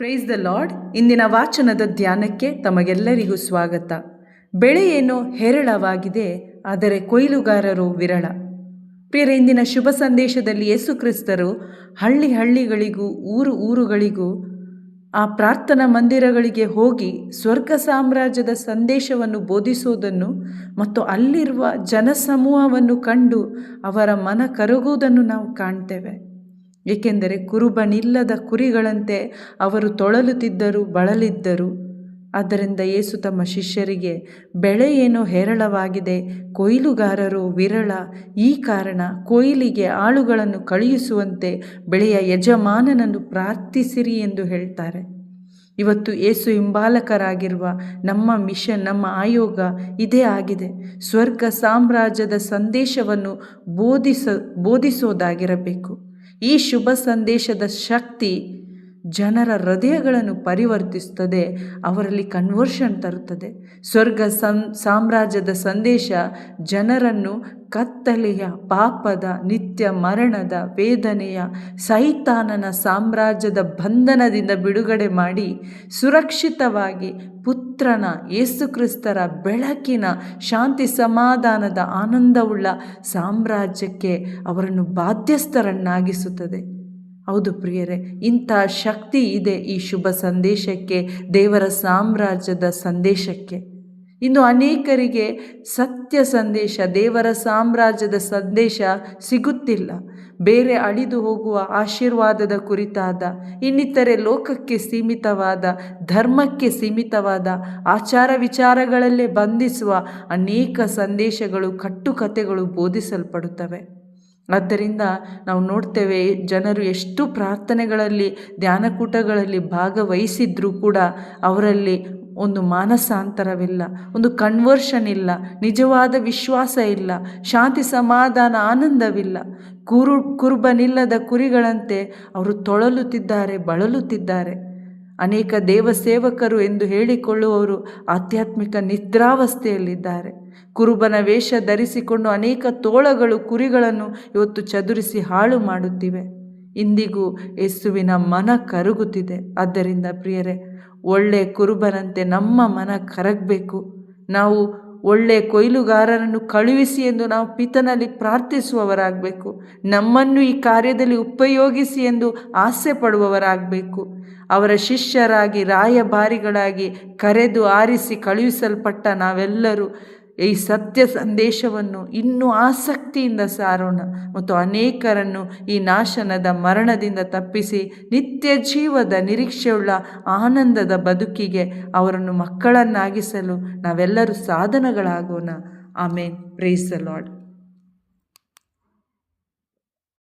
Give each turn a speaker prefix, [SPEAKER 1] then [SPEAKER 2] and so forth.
[SPEAKER 1] Praise the lord ಇಂದಿನ ವಾಚನದ ಧ್ಯಾನಕ್ಕೆ ತಮಗೆಲ್ಲರಿಗೂ ಸ್ವಾಗತ. ಬೆಳೆ ಏನೋ ಹೇರಳವಾಗಿದೆ, ಆದರೆ ಕೊಯ್ಲುಗಾರರು ವಿರಳ. ಪ್ರಿಯರ, ಇಂದಿನ ಶುಭ ಸಂದೇಶದಲ್ಲಿ ಯೇಸು ಕ್ರಿಸ್ತರು ಹಳ್ಳಿ ಹಳ್ಳಿಗಳಿಗೂ, ಊರು ಊರುಗಳಿಗೂ, ಆ ಪ್ರಾರ್ಥನಾ ಮಂದಿರಗಳಿಗೆ ಹೋಗಿ ಸ್ವರ್ಗ ಸಾಮ್ರಾಜ್ಯದ ಸಂದೇಶವನ್ನು ಬೋಧಿಸುವುದನ್ನು ಮತ್ತು ಅಲ್ಲಿರುವ ಜನಸಮೂಹವನ್ನು ಕಂಡು ಅವರ ಮನ ಕರಗುವುದನ್ನು ನಾವು ಕಾಣ್ತೇವೆ. ಏಕೆಂದರೆ ಕುರುಬನಿಲ್ಲದ ಕುರಿಗಳಂತೆ ಅವರು ತೊಳಲುತ್ತಿದ್ದರು, ಬಳಲಿದ್ದರು. ಆದ್ದರಿಂದ ಏಸು ತಮ್ಮ ಶಿಷ್ಯರಿಗೆ, ಬೆಳೆ ಏನೋ ಹೇರಳವಾಗಿದೆ, ಕೊಯ್ಲುಗಾರರು ವಿರಳ, ಈ ಕಾರಣ ಕೊಯ್ಲಿಗೆ ಆಳುಗಳನ್ನು ಕಳುಹಿಸುವಂತೆ ಬೆಳೆಯ ಯಜಮಾನನನ್ನು ಪ್ರಾರ್ಥಿಸಿರಿ ಎಂದು ಹೇಳ್ತಾರೆ. ಇವತ್ತು ಏಸು ಹಿಂಬಾಲಕರಾಗಿರುವ ನಮ್ಮ ಮಿಷನ್, ನಮ್ಮ ಆಯೋಗ ಇದೇ ಆಗಿದೆ. ಸ್ವರ್ಗ ಸಾಮ್ರಾಜ್ಯದ ಸಂದೇಶವನ್ನು ಬೋಧಿಸ, ಬೋಧಿಸೋದಾಗಿರಬೇಕು. ಈ ಶುಭ ಸಂದೇಶದ ಶಕ್ತಿ ಜನರ ಹೃದಯಗಳನ್ನು ಪರಿವರ್ತಿಸುತ್ತದೆ, ಅವರಲ್ಲಿ ಕನ್ವರ್ಷನ್ ತರುತ್ತದೆ. ಸ್ವರ್ಗ ಸಂ, ಸಾಮ್ರಾಜ್ಯದ ಸಂದೇಶ, ಜನರನ್ನು ಕತ್ತಲೆಯ, ಪಾಪದ, ನಿತ್ಯ ಮರಣದ, ವೇದನೆಯ, ಸೈತಾನನ ಸಾಮ್ರಾಜ್ಯದ ಬಂಧನದಿಂದ ಬಿಡುಗಡೆ ಮಾಡಿ, ಸುರಕ್ಷಿತವಾಗಿ ಪುತ್ರನ, ಯೇಸುಕ್ರಿಸ್ತರ ಬೆಳಕಿನ ಶಾಂತಿ ಸಮಾಧಾನದ ಆನಂದವುಳ್ಳ ಸಾಮ್ರಾಜ್ಯಕ್ಕೆ ಅವರನ್ನು ಬಾಧ್ಯಸ್ಥರನ್ನಾಗಿಸುತ್ತದೆ. ಹೌದು ಪ್ರಿಯರೇ, ಇಂಥ ಶಕ್ತಿ ಇದೆ ಈ ಶುಭ ಸಂದೇಶಕ್ಕೆ, ದೇವರ ಸಾಮ್ರಾಜ್ಯದ ಸಂದೇಶಕ್ಕೆ. ಇನ್ನು ಅನೇಕರಿಗೆ ಸತ್ಯ ಸಂದೇಶ, ದೇವರ ಸಾಮ್ರಾಜ್ಯದ ಸಂದೇಶ ಸಿಗುತ್ತಿಲ್ಲ. ಬೇರೆ ಅಳಿದು ಹೋಗುವ ಆಶೀರ್ವಾದದ ಕುರಿತಾದ, ಇನ್ನಿತರೆ ಲೋಕಕ್ಕೆ ಸೀಮಿತವಾದ, ಧರ್ಮಕ್ಕೆ ಸೀಮಿತವಾದ ಆಚಾರ ವಿಚಾರಗಳಲ್ಲೇ ಬಂಧಿಸುವ ಅನೇಕ ಸಂದೇಶಗಳು ಕಟ್ಟುಕತೆಗಳು ಬೋಧಿಸಲ್ಪಡುತ್ತವೆ. ಆದ್ದರಿಂದ ನಾವು ನೋಡ್ತೇವೆ ಜನರು ಎಷ್ಟು ಪ್ರಾರ್ಥನೆಗಳಲ್ಲಿ, ಧ್ಯಾನಕೂಟಗಳಲ್ಲಿ ಭಾಗವಹಿಸಿದ್ರೂ ಕೂಡ ಅವರಲ್ಲಿ ಒಂದು ಮಾನಸಾಂತರವಿಲ್ಲ, ಒಂದು ಕನ್ವರ್ಷನ್ ಇಲ್ಲ, ನಿಜವಾದ ವಿಶ್ವಾಸ ಇಲ್ಲ, ಶಾಂತಿ ಸಮಾಧಾನ ಆನಂದವಿಲ್ಲ. ಕುರು ಕುರುಬನಿಲ್ಲದ ಕುರಿಗಳಂತೆ ಅವರು ತೊಳಲುತ್ತಿದ್ದಾರೆ, ಬಳಲುತ್ತಿದ್ದಾರೆ. ಅನೇಕ ದೇವಸೇವಕರು ಎಂದು ಹೇಳಿಕೊಳ್ಳುವವರು ಆಧ್ಯಾತ್ಮಿಕ ನಿದ್ರಾವಸ್ಥೆಯಲ್ಲಿದ್ದಾರೆ. ಕುರುಬನ ವೇಷ ಧರಿಸಿಕೊಂಡು ಅನೇಕ ತೋಳಗಳು, ಕುರಿಗಳನ್ನು ಇವತ್ತು ಚದುರಿಸಿ ಹಾಳು ಮಾಡುತ್ತಿವೆ. ಇಂದಿಗೂ ಯೇಸುವಿನ ಮನ ಕರಗುತ್ತಿದೆ. ಆದ್ದರಿಂದ ಪ್ರಿಯರೇ, ಒಳ್ಳೆ ಕುರುಬನಂತೆ ನಮ್ಮ ಮನ ಕರಗಬೇಕು. ನಾವು ಒಳ್ಳೆ ಕೊಯ್ಲುಗಾರರನ್ನು ಕಳುಹಿಸಿ ಎಂದು ನಾವು ಪಿತನಲ್ಲಿ ಪ್ರಾರ್ಥಿಸುವವರಾಗಬೇಕು. ನಮ್ಮನ್ನು ಈ ಕಾರ್ಯದಲ್ಲಿ ಉಪಯೋಗಿಸಿ ಎಂದು ಆಸೆ ಪಡುವವರಾಗಬೇಕು. ಅವರ ಶಿಷ್ಯರಾಗಿ, ರಾಯಭಾರಿಗಳಾಗಿ ಕರೆದು ಆರಿಸಿ ಕಳುಹಿಸಲ್ಪಟ್ಟ ನಾವೆಲ್ಲರೂ ಈ ಸತ್ಯ ಸಂದೇಶವನ್ನು ಇನ್ನೂ ಆಸಕ್ತಿಯಿಂದ ಸಾರೋಣ ಮತ್ತು ಅನೇಕರನ್ನು ಈ ನಾಶನದ ಮರಣದಿಂದ ತಪ್ಪಿಸಿ ನಿತ್ಯ ಜೀವದ ನಿರೀಕ್ಷೆಯುಳ್ಳ ಆನಂದದ ಬದುಕಿಗೆ ಅವರನ್ನು ಮಕ್ಕಳನ್ನಾಗಿಸಲು ನಾವೆಲ್ಲರೂ ಸಾಧನಗಳಾಗೋಣ. ಆಮೇನ್. Praise the Lord